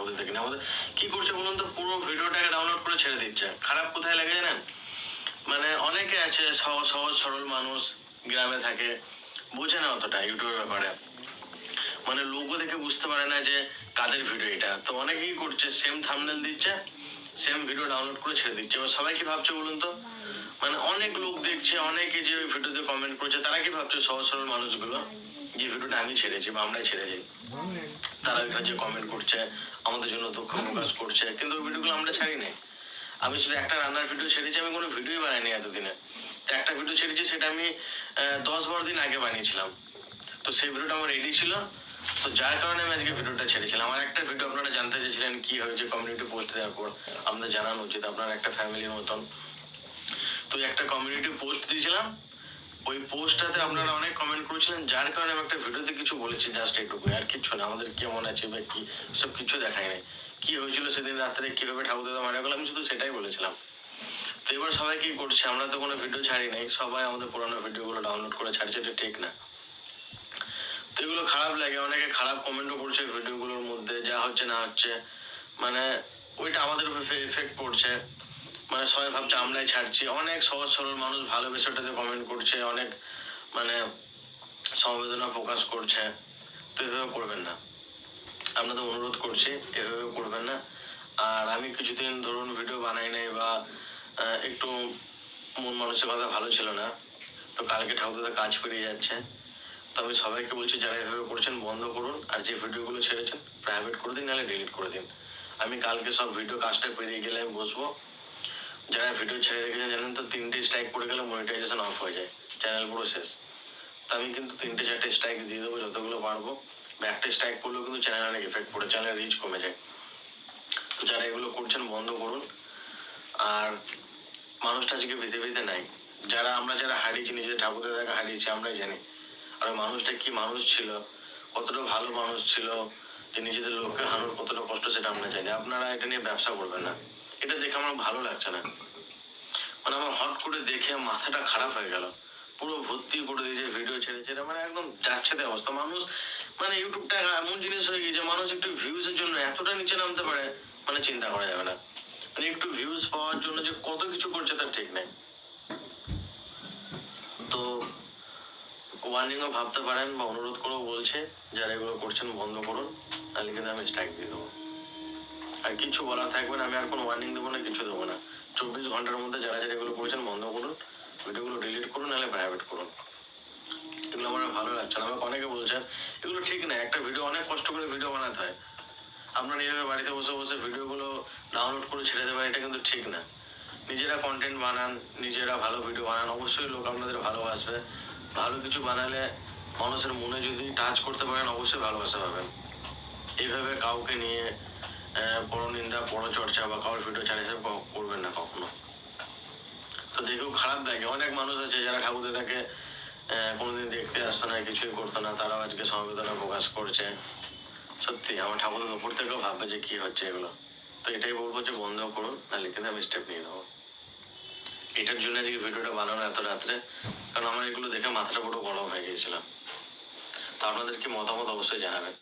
ঠাকুর দেখে নিই আমাদের কি করছে বলুন তো? পুরো ভিডিওটাকে ডাউনলোড করে ছেড়ে দিচ্ছে। খারাপ কোথায় লাগে জানেন? মানে অনেকে আছে সহজ সহজ সরল মানুষ গ্রামে থাকে, বোঝে না অতটা ইউটিউবের ব্যাপারে। মানে লোগো দেখে বুঝতে পারে না যে কাদের ভিডিও এটা। তো অনেকেই করছে সেম থামনেল দিচ্ছে সেম ভিডিও ডাউনলোড করে ছেড়ে দিচ্ছে। এবার সবাই কি ভাবছে বলুন তো? মানে অনেক লোক দেখছে, অনেকে যে ওই ভিডিওতে কমেন্ট করছে, তারা কি ভাবছে সহজ সরল মানুষগুলো? যে ভিডিওটা আমি ছেড়েছি, বা আমরাই ছেড়েছি, তারা ওইখানে যে কমেন্ট করছে, আমাদের জন্য দুঃখ প্রকাশ করছে, কিন্তু ওই ভিডিওগুলো আমরা ছাড়ি নাই আমি শুধু একটা রান্নার ভিডিও ছেড়েছি, আমি কোনো ভিডিওই বানাইনি এতদিনে। তো একটা ভিডিও ছেড়েছি, সেটা আমি দশ বারো দিন আগে বানিয়েছিলাম। তো সেই ভিডিওটা আমার রেডি ছিল। তো যার কারণে আমি আজকে ভিডিওটা ছেড়েছিলাম। আমার একটা ভিডিও আপনারা জানতে চেয়েছিলেন, কি হয়েছে কমিউনিটি পোস্ট দেওয়ার পর। আপনাদের জানানো উচিত, আপনার একটা ফ্যামিলির মতন। তো একটা কমিউনিটি পোস্ট দিয়েছিলাম। ওই পোস্টটাতে আপনারা অনেক কমেন্ট করেছিলেন, যার কারণে আমি একটা ভিডিওতে কিছু বলেছি জাস্ট একটু আর কিচ্ছু না, আমাদের কেমন আছে বা কি, সব কিছু দেখাই নাই। কি হয়েছিল সেদিন রাত্রে, কীভাবে ঠাকুর দাদা মারা গেল, আমি শুধু সেটাই বলেছিলাম। তো এবার সবাই কি করছে? আমরা তো কোনো ভিডিও ছাড়ি নাই, সবাই আমাদের পুরোনো ভিডিওগুলো ডাউনলোড করে ছাড়ছে, এটা ঠিক না। তো এগুলো খারাপ লাগে, অনেকে খারাপ কমেন্টও করছে ভিডিওগুলোর মধ্যে, যা হচ্ছে না হচ্ছে। মানে ওইটা আমাদের উপর এফেক্ট পড়ছে। মানে সবাই ভাবছে আমরাই ছাড়ছি। অনেক সহজ সরল মানুষ ভালোবেসে কমেন্ট করছে, অনেক মানে সমবেদনা প্রকাশ করছে। তো এভাবে করবেন না। আপনাদের অনুরোধ করছি, এভাবে করবেন না। আর আমি কিছুদিন ধরুন ভিডিও বানাই নাই বা একটু মন মানসিকতা ভালো ছিল না, তো কালকে ঠাকুরদাদা কাজ পেরিয়ে যাচ্ছে। তো আমি সবাইকে বলছি, যারা এভাবে করছেন, বন্ধ করুন। আর যে ভিডিওগুলো ছেড়েছেন প্রাইভেট করে দিন, নাহলে ডিলিট করে দিন। আমি কালকে সব ভিডিও কাজটা পেরিয়ে গেলে আমি বসবো। যারা ভিডিও ছেড়ে রেখেছেন জানেন তো, তিনটে স্ট্রাইক পড়ে গেলে মনিটাইজেশন অফ হয়ে যায়। চ্যানেল পুরো শেষ। তো আমি কিন্তু তিনটে, চারটে স্ট্রাইক দিয়ে দেবো, যতগুলো পারব। একটা স্ট্রাইক করলেও কিন্তু চ্যানেল অনেক এফেক্ট পড়ে চ্যানেল রিচ কমে যায়। তো যারা এগুলো করছেন, বন্ধ করুন। আর মানুষটা আজকে পৃথিবীতে নাই। যারা, আমরা যারা হারিয়েছি, নিজের ঠাকুর দাদাকে হারিয়েছি, আমরাই জানি। আর মানুষটা কি মানুষ ছিল? কতটা ভালো মানুষ ছিল? যে নিজেদের লোককে হারানোর কতটা কষ্ট, সেটা আমরা জানি। আপনারা এটা নিয়ে ব্যবসা করবেন না। এটা দেখে আমার ভালো লাগছে না। মানে আমার হট করে দেখে মাথাটা খারাপ হয়ে গেল। পুরো ভর্তি করে দিয়েছে ভিডিও ছেড়ে ছেড়ে মানে একদম যাচ্ছে অবস্থা। মানুষ মানে ইউটিউবটা এমন জিনিস হয়ে গেছে মানুষ একটু ভিউজের জন্য এতটা নিচে নামতে পারে মানে চিন্তা করা যাবে না। মানে একটু ভিউজ পাওয়ার জন্য যে কত কিছু করছে তার ঠিক নেই। তো ওয়ার্নিংও ভাবতে পারেন বা অনুরোধ করেও বলছে, যারা এগুলো করছেন বন্ধ করুন, তাহলে কিন্তু আমি স্ট্রাইক দিয়ে দেবো। আর কিছু বলা থাকবে না, আমি আর কোনো ওয়ার্নিং দেবো না, কিছু দেবো না। চব্বিশ ঘণ্টার মধ্যে যারা যারা এগুলো করছেন, বন্ধ করুন। ভিডিওগুলো ডিলিট করুন, নাহলে প্রাইভেট করুন। এগুলো আমার ভালো লাগছে না, আমাকে অনেকে বলছেন, এগুলো ঠিক না, একটা ভিডিও অনেক কষ্ট করে ভিডিও বানাতে হয়। আপনারা এইভাবে বাড়িতে বসে বসে ভিডিওগুলো ডাউনলোড করে ছেড়ে দেবেন, এটা কিন্তু ঠিক না। নিজেরা কন্টেন্ট বানান, নিজেরা ভালো ভিডিও বানান, অবশ্যই লোক আপনাদের ভালোবাসবে। ভালো কিছু বানালে মানুষের মনে যদি টাচ করতে পারেন, অবশ্যই ভালোবাসা পাবেন। এইভাবে কাউকে নিয়ে আহ, বড় নিন্দা বড় চর্চা বা কারোর ভিডিও চ্যানেল করবেন না কখনো। তো দেখেও খারাপ লাগে। অনেক মানুষ আছে যারা ঠাকুর দাদাকে কোনোদিন দেখতে আসতো না কিছুই করতো না। তারাও আজকে সমবেদনা প্রকাশ করছে। সত্যি আমার ঠাকুর উপর থেকেও ভাববে যে কি হচ্ছে এগুলো। তো এটাই বলব যে বন্ধ করুন তাহলে কিন্তু আমি স্টেপ নিয়ে নেব। এটার জন্য আজকে ভিডিওটা বানানো এত রাত্রে কারণ আমার এগুলো দেখে মাথাটা পুরো গরম হয়ে গিয়েছিল। তো আপনাদের কি মতামত অবশ্যই জানাবেন।